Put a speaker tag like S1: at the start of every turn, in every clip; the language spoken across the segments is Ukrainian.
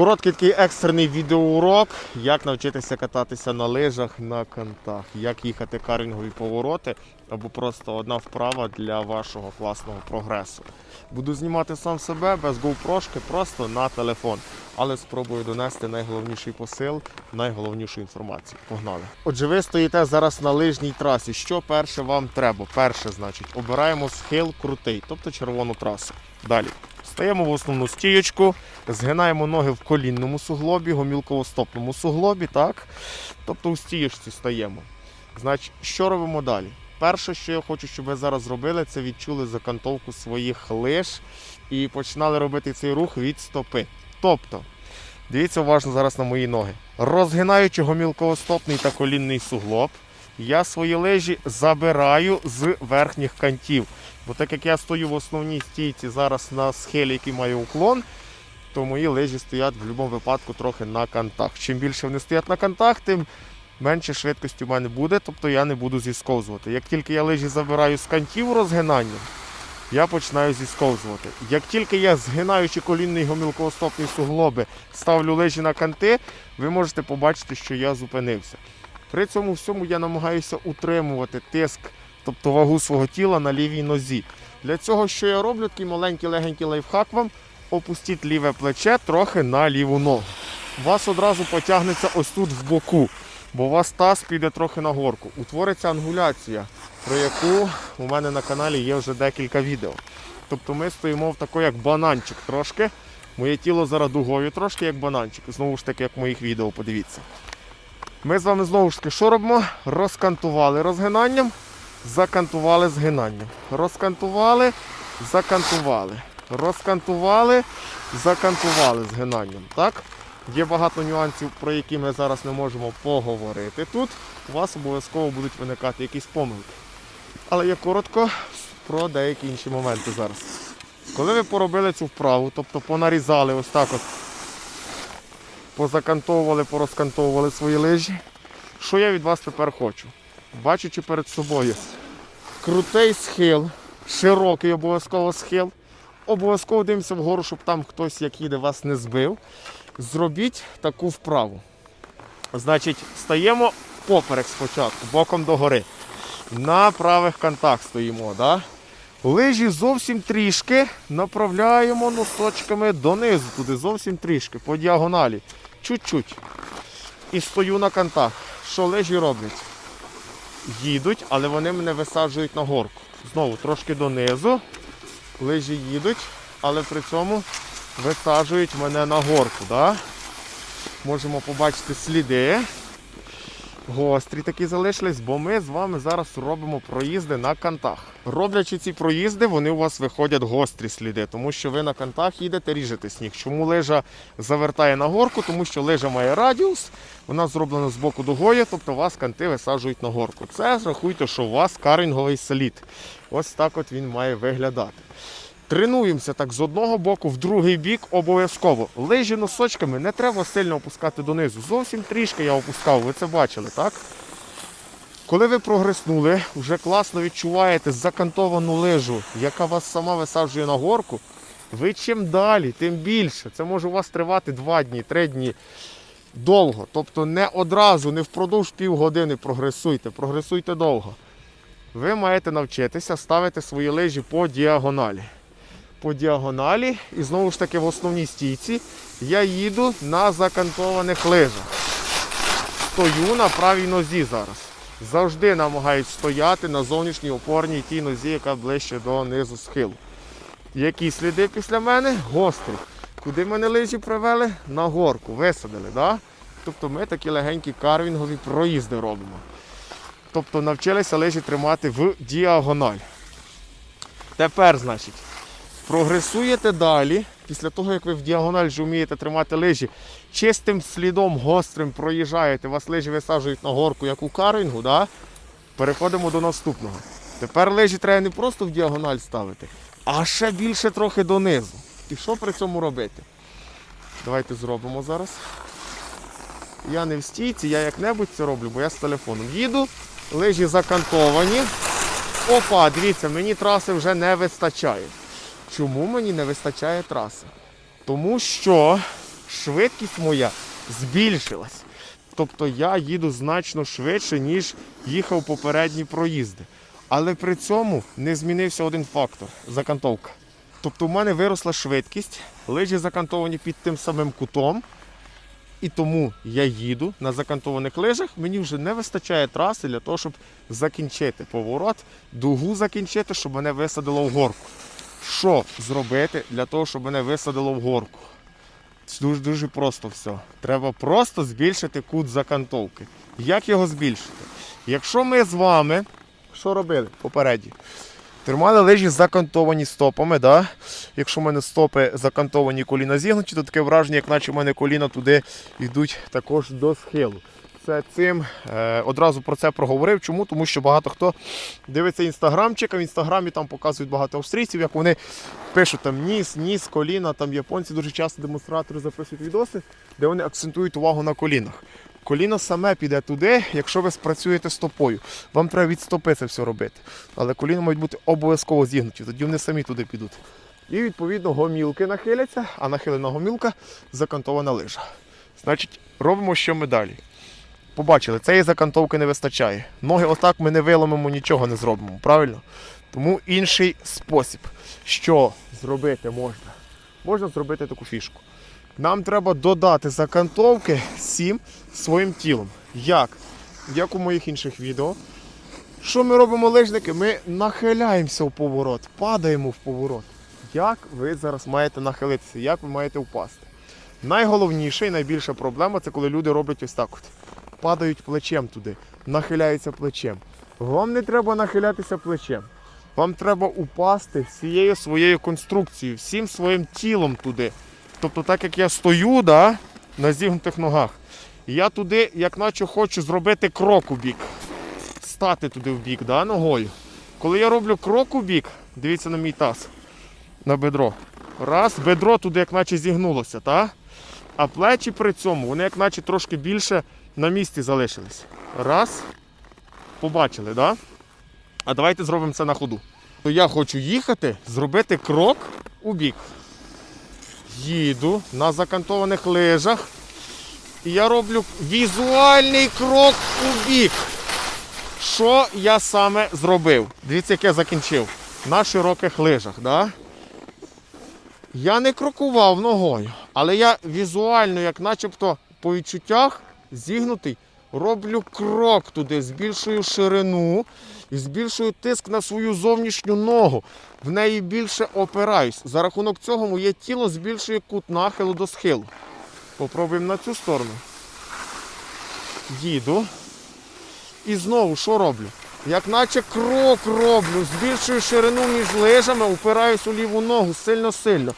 S1: Короткий такий екстрений відеоурок, як навчитися кататися на лижах на кантах, як їхати карвінгові повороти, або просто одна вправа для вашого класного прогресу. Буду знімати сам себе без GoPro, просто на телефон, але спробую донести найголовніший посил, найголовнішу інформацію. Погнали. Отже, ви стоїте зараз на лижній трасі. Що перше вам треба? Перше, значить, обираємо схил крутий, тобто червону трасу. Далі. Стаємо в основну стієчку, згинаємо ноги в колінному суглобі, гомілково-стопному суглобі, так? Тобто у стієчці стаємо. Значить, що робимо далі? Перше, що я хочу, щоб ви зараз зробили, це відчули закантовку своїх лиж і починали робити цей рух від стопи. Тобто, дивіться уважно зараз на мої ноги. Розгинаючи гомілково-стопний та колінний суглоб, я свої лижі забираю з верхніх кантів. Бо так як я стою в основній стійці зараз на схилі, який має уклон, то мої лижі стоять в будь-якому випадку трохи на кантах. Чим більше вони стоять на кантах, тим менше швидкості в мене буде, тобто я не буду зісковзувати. Як тільки я лижі забираю з кантів розгинання, я починаю зісковзувати. Як тільки я, згинаючи колінний гомілковостопний суглоби, ставлю лижі на канти, ви можете побачити, що я зупинився. При цьому всьому я намагаюся утримувати тиск, тобто вагу свого тіла на лівій нозі. Для цього, що я роблю, такий маленький легенький лайфхак вам, опустіть ліве плече трохи на ліву ногу. Вас одразу потягнеться ось тут в боку, бо у вас таз піде трохи на горку. Утвориться ангуляція, про яку у мене на каналі є вже декілька відео. Тобто ми стоїмо в такий як бананчик трошки. Моє тіло зараз дугою трошки як бананчик. Знову ж таки, як в моїх відео, подивіться. Ми з вами знову ж таки що робимо? Розкантували розгинанням, закантували згинанням. Розкантували, закантували. Розкантували, закантували згинанням. Так? Є багато нюансів, про які ми зараз не можемо поговорити тут. У вас обов'язково будуть виникати якісь помилки. Але я коротко про деякі інші моменти зараз. Коли ви поробили цю вправу, тобто понарізали ось так от позакантовували, порозкантовували свої лижі. Що я від вас тепер хочу? Бачучи перед собою крутий схил, широкий обов'язково схил. Обов'язково дивимося вгору, щоб там хтось, як їде, вас не збив. Зробіть таку вправу. Значить, стаємо поперек спочатку, боком догори. На правих кантах стоїмо. Да? Лижі зовсім трішки направляємо носочками донизу, туди зовсім трішки, по діагоналі. Чуть-чуть. І стою на кантах. Що лижі роблять? Їдуть, але вони мене висаджують на горку. Знову трошки донизу. Лижі їдуть, але при цьому висаджують мене на горку. Да? Можемо побачити сліди. Гострі такі залишились, бо ми з вами зараз робимо проїзди на кантах. Роблячи ці проїзди, вони у вас виходять гострі сліди, тому що ви на кантах їдете, ріжете сніг. Чому лижа завертає на горку? Тому що лижа має радіус, вона зроблена з боку дугою, тобто вас канти висаджують на горку. Це рахуйте, що у вас каринговий слід. Ось так от він має виглядати. Тренуємося так з одного боку в другий бік обов'язково. Лижі носочками не треба сильно опускати донизу. Зовсім трішки я опускав, ви це бачили, так? Коли ви прогреснули, вже класно відчуваєте закантовану лижу, яка вас сама висаджує на горку, ви чим далі, тим більше. Це може у вас тривати 2 дні, 3 дні довго. Тобто не одразу, не впродовж півгодини прогресуйте, прогресуйте довго. Ви маєте навчитися ставити свої лижі по діагоналі по діагоналі. І знову ж таки в основній стійці я їду на закантованих лижах. Стою на правій нозі зараз. Завжди намагаюсь стояти на зовнішній опорній тій нозі, яка ближче до низу схилу. Які сліди після мене? Гострі. Куди мене лижі привели? На горку. Висадили. Да? Тобто ми такі легенькі карвінгові проїзди робимо. Тобто навчилися лижі тримати в діагональ. Тепер, значить, прогресуєте далі, після того, як ви в діагональ вже вмієте тримати лижі, чистим слідом гострим проїжджаєте, вас лижі висаджують на горку, як у карвінгу, да? переходимо до наступного. Тепер лижі треба не просто в діагональ ставити, а ще більше трохи донизу. І що при цьому робити? Давайте зробимо зараз. Я не в стійці, я як-небудь це роблю, бо я з телефоном їду, лижі закантовані. Опа, дивіться, мені траси вже не вистачає. Чому мені не вистачає траси? Тому що швидкість моя збільшилась. Тобто я їду значно швидше, ніж їхав попередні проїзди. Але при цьому не змінився один фактор закантовка. Тобто в мене виросла швидкість, лижі закантовані під тим самим кутом. І тому я їду на закантованих лижах. Мені вже не вистачає траси для того, щоб закінчити поворот, дугу закінчити, щоб мене висадило в горку. Що зробити для того, щоб мене висадило в горку? Дуже дуже просто все. Треба просто збільшити кут закантовки. Як його збільшити? Якщо ми з вами що робили попередні? Тримали лижі закантовані стопами. Да? Якщо в мене стопи закантовані коліна зігнуті, то таке враження, як наче в мене коліна туди йдуть також до схилу. Це цим е, одразу про це проговорив. Чому? Тому що багато хто дивиться інстаграмчик, а в інстаграмі там показують багато австрійців, як вони пишуть там ніс, ніс, коліна. Там японці дуже часто демонстратори записують відоси, де вони акцентують увагу на колінах. Коліно саме піде туди, якщо ви спрацюєте стопою. Вам треба від стопи це все робити. Але коліна мають бути обов'язково зігнуті, тоді вони самі туди підуть. І відповідно гомілки нахиляться, а нахилена гомілка закантована лижа. Значить, робимо що ми далі. Побачили, цієї закантовки не вистачає. Ноги отак ми не виломимо, нічого не зробимо, правильно? Тому інший спосіб, що зробити можна. Можна зробити таку фішку. Нам треба додати закантовки всім своїм тілом. Як? Як у моїх інших відео. Що ми робимо лижники? Ми нахиляємося в поворот, падаємо в поворот. Як ви зараз маєте нахилитися, як ви маєте впасти? Найголовніша і найбільша проблема це коли люди роблять ось так от. Падають плечем туди, нахиляються плечем. Вам не треба нахилятися плечем. Вам треба упасти всією своєю конструкцією, всім своїм тілом туди. Тобто, так як я стою да, на зігнутих ногах, я туди, як наче хочу зробити крок у бік. Стати туди в бік, да, ногою. Коли я роблю крок у бік, дивіться на мій таз, на бедро. Раз, бедро туди, як наче зігнулося, та? а плечі при цьому, вони як наче трошки більше на місці залишились. Раз. Побачили, да? А давайте зробимо це на ходу. То я хочу їхати, зробити крок у бік. Їду на закантованих лижах. І я роблю візуальний крок у бік. Що я саме зробив? Дивіться, як я закінчив. На широких лижах. Да? Я не крокував ногою, але я візуально, як начебто по відчуттях, зігнутий, роблю крок туди, збільшую ширину і збільшую тиск на свою зовнішню ногу. В неї більше опираюсь. За рахунок цього моє тіло збільшує кут нахилу до схилу. Попробуємо на цю сторону. Їду. І знову що роблю? Як наче крок роблю, збільшую ширину між лижами, упираюсь у ліву ногу сильно-сильно.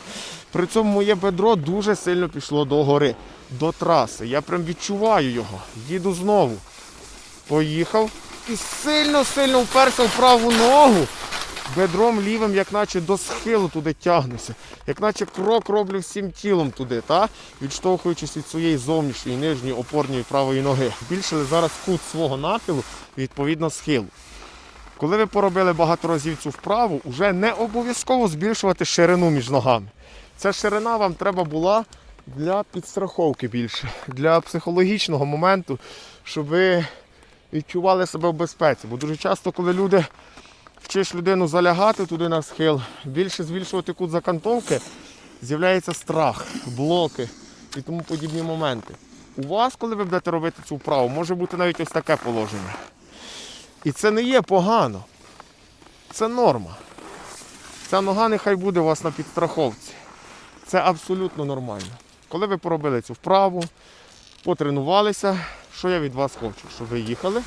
S1: При цьому моє бедро дуже сильно пішло до гори, до траси. Я прям відчуваю його. Їду знову. Поїхав і сильно-сильно вперся в праву ногу. Бедром лівим, як наче до схилу туди тягнуся. Як наче крок роблю всім тілом туди, та? відштовхуючись від своєї зовнішньої нижньої опорної правої ноги. Збільшили зараз кут свого нахилу, відповідно схилу. Коли ви поробили багато разів цю вправу, вже не обов'язково збільшувати ширину між ногами. Ця ширина вам треба була для підстраховки більше, для психологічного моменту, щоб ви відчували себе в безпеці. Бо дуже часто, коли люди вчиш людину залягати туди на схил, більше збільшувати кут закантовки, з'являється страх, блоки і тому подібні моменти. У вас, коли ви будете робити цю вправу, може бути навіть ось таке положення. І це не є погано. Це норма. Ця нога нехай буде у вас на підстраховці. Це абсолютно нормально. Коли ви поробили цю вправу, потренувалися, що я від вас хочу? Щоб ви їхали,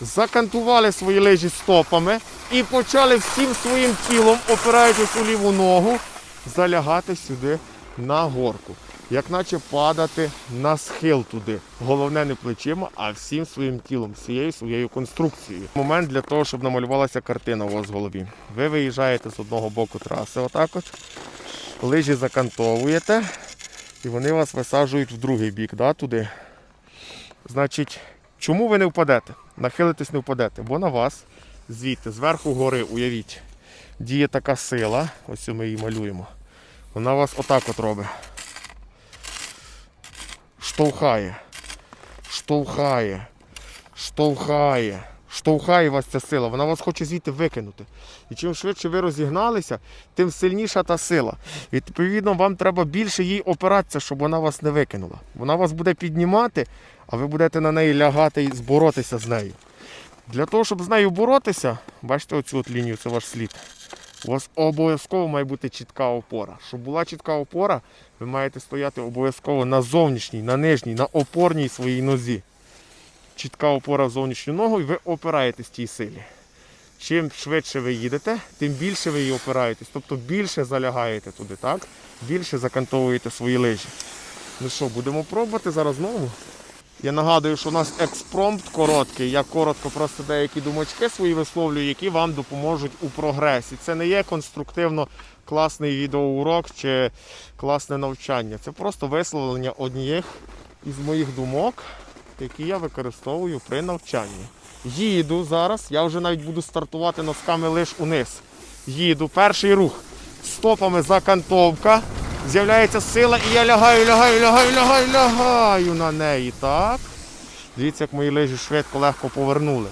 S1: закантували свої лижі стопами і почали всім своїм тілом, опираючись у ліву ногу, залягати сюди на горку. Як наче падати на схил туди. Головне не плечима, а всім своїм тілом, всією своєю конструкцією. Момент для того, щоб намалювалася картина у вас в голові. Ви виїжджаєте з одного боку траси, отак от. Лижі закантовуєте, і вони вас висаджують в другий бік, да, туди. Значить, чому ви не впадете? Нахилитесь не впадете, бо на вас звідти, зверху гори, уявіть, діє така сила, ось ми її малюємо. Вона вас отак от робить. штовхає, штовхає, штовхає. Штовхає вас ця сила, вона вас хоче звідти викинути. І чим швидше ви розігналися, тим сильніша та сила. Відповідно, вам треба більше їй опиратися, щоб вона вас не викинула. Вона вас буде піднімати, а ви будете на неї лягати і зборотися з нею. Для того, щоб з нею боротися, бачите оцю от лінію, це ваш слід. У вас обов'язково має бути чітка опора. Щоб була чітка опора, ви маєте стояти обов'язково на зовнішній, на нижній, на опорній своїй нозі. Чітка опора в зовнішню ногу, і ви опираєтесь тій силі. Чим швидше ви їдете, тим більше ви її опираєтесь. Тобто більше залягаєте туди, так? Більше закантовуєте свої лижі. Ну що, будемо пробувати зараз знову. Я нагадую, що у нас експромт короткий. Я коротко просто деякі думочки свої висловлюю, які вам допоможуть у прогресі. Це не є конструктивно класний відеоурок чи класне навчання. Це просто висловлення однієї із моїх думок, які я використовую при навчанні. Їду зараз, я вже навіть буду стартувати носками лиш униз. Їду, перший рух. Стопами закантовка. З'являється сила і я лягаю, лягаю, лягаю, лягаю, лягаю на неї. Так. Дивіться, як мої лижі швидко, легко повернули.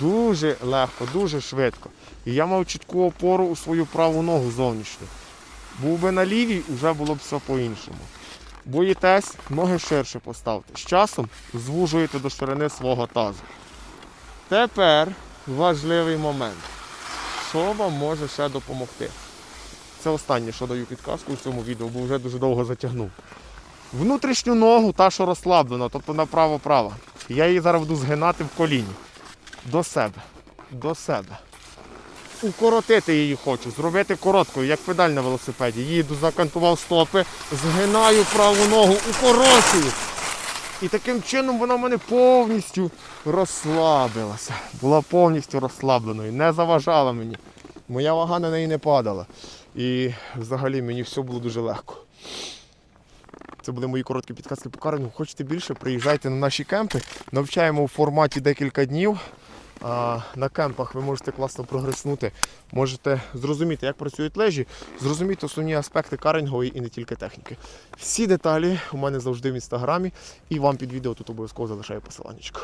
S1: Дуже легко, дуже швидко. І я мав чітку опору у свою праву ногу зовнішню. Був би на лівій, вже було б все по-іншому. Боїтесь, ноги ширше поставте. З часом звужуєте до ширини свого тазу. Тепер важливий момент. Що вам може ще допомогти? Це останнє, що даю підказку в цьому відео, бо вже дуже довго затягнув. Внутрішню ногу, та, що розслаблена, тобто направо-право. Я її зараз буду згинати в коліні. До себе. До себе. Укоротити її хочу, зробити короткою, як педаль на велосипеді. Їду, закантував стопи, згинаю праву ногу, укорочую. І таким чином вона мене повністю розслабилася. Була повністю розслабленою, не заважала мені. Моя вага на неї не падала. І взагалі мені все було дуже легко. Це були мої короткі підказки по карингу. Хочете більше, приїжджайте на наші кемпи. Навчаємо у форматі декілька днів. На кемпах ви можете класно прогреснути, можете зрозуміти, як працюють лежі, зрозуміти основні аспекти карингової і не тільки техніки. Всі деталі у мене завжди в інстаграмі, і вам під відео тут обов'язково залишаю посиланнячко.